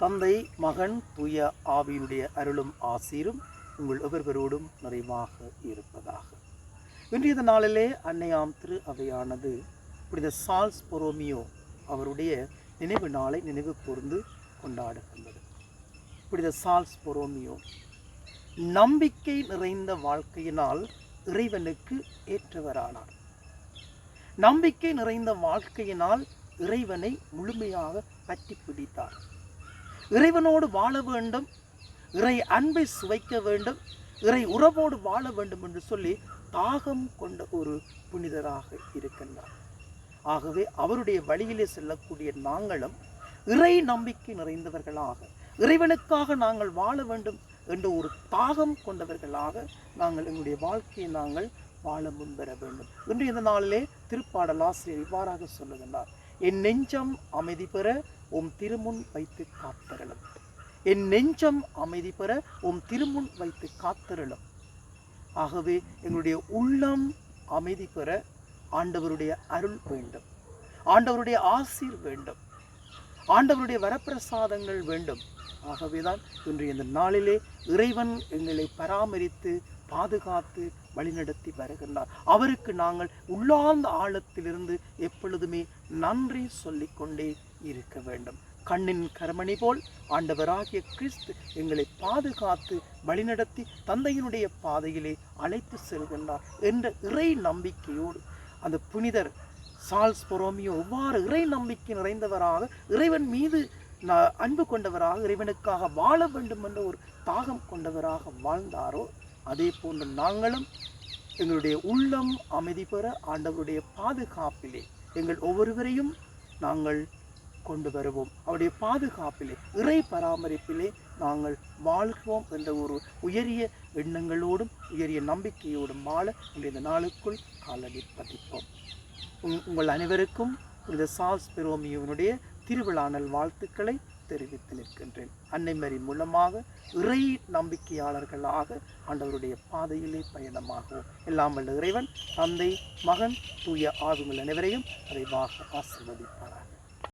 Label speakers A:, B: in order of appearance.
A: தந்தை மகன் தூய ஆவியினுடைய அருளும் ஆசீரும் உங்கள் ஒவ்வொருவரோடும் நிறைவாக இருப்பதாக. இன்றைய நாளிலே அன்னையாம் திரு அவையானது புனித சால்ஸ் பொரோமியோ அவருடைய நினைவு நாளை நினைவு கூர்ந்து கொண்டாடுகின்றது புனித சால்ஸ் பொரோமியோ நம்பிக்கை நிறைந்த வாழ்க்கையினால் இறைவனுக்கு ஏற்றவரானார். நம்பிக்கை நிறைந்த வாழ்க்கையினால் இறைவனை முழுமையாக பற்றி பிடித்தார். இறைவனோடு வாழ வேண்டும். இறை அன்பை சுவைக்க வேண்டும். இறை உறவோடு வாழ வேண்டும் என்று சொல்லி தாகம் கொண்ட ஒரு புனிதராக இருக்கின்றார். ஆகவே அவருடைய வழியிலே செல்லக்கூடிய நாங்களும் இறை நம்பிக்கை நிறைந்தவர்களாக இறைவனுக்காக நாங்கள் வாழ வேண்டும் என்ற ஒரு தாகம் கொண்டவர்களாக நாங்கள் எங்களுடைய வாழ்க்கையை நாங்கள் வாழ முன்வர வேண்டும். இன்று இந்த நாளிலே திருப்பாடல் ஆசிரியர் இவ்வாறாக சொல்லுகின்றார். என் நெஞ்சம் அமைதி பெற உம் திருமுன் வைத்து காத்தருளும். என் நெஞ்சம் அமைதி பெற உம் திருமுன் வைத்து காத்தருளும். ஆகவே எங்களுடைய உள்ளம் அமைதி பெற ஆண்டவருடைய அருள் வேண்டும். ஆண்டவருடைய ஆசீர் வேண்டும். ஆண்டவருடைய வரப்பிரசாதங்கள் வேண்டும். ஆகவேதான் இன்று இந்த நாளிலே இறைவன் எங்களை பராமரித்து பாதுகாத்து வழிநடத்தி வருகின்றார். அவருக்கு நாங்கள் உள்ளார்ந்த ஆழத்திலிருந்து எப்பொழுதுமே நன்றி சொல்லிக்கொண்டே இருக்க வேண்டும். கண்ணின் கரமணி போல் ஆண்டவராகிய கிறிஸ்து எங்களை பாதுகாத்து வழிநடத்தி தந்தையினுடைய பாதையிலே அழைத்து செல்கின்றார் என்ற இறை நம்பிக்கையோடு. அந்த புனிதர் சால்ஸ் பொரோமியோ எவ்வாறு இறை நம்பிக்கை நிறைந்தவராக இறைவன் மீது ந- அன்பு கொண்டவராக இறைவனுக்காக வாழ வேண்டும் என்ற ஒரு தாகம் கொண்டவராக வாழ்ந்தாரோ? அதே போன்று நாங்களும் எங்களுடைய உள்ளம் அமைதி பெற ஆண்டவருடைய பாதுகாப்பிலே எங்கள் ஒவ்வொருவரையும் நாங்கள் கொண்டு வருவோம். அவருடைய பாதுகாப்பிலே இறை பராமரிப்பிலே நாங்கள் வாழ்வோம் என்ற ஒரு உயரிய எண்ணங்களோடும் உயரிய நம்பிக்கையோடும் வாழ இந்த நாளுக்குள் காலடி பதிப்போம். உங்- உங்கள் அனைவருக்கும் இந்த சால்ஸ் பெரோமியோனுடைய திருவிழானல் வாழ்த்துக்களை தெரிவித்து நிற்கின்றேன். அன்னைமரி மூலமாக இறை நம்பிக்கையாளர்களாக ஆண்டவருடைய பாதையிலே பயணமாகவும் எல்லாம் வல்ல இறைவன் தந்தை மகன் தூய ஆவிகள் அனைவரையும் விரைவாக ஆசீர்வதிப்பாராக.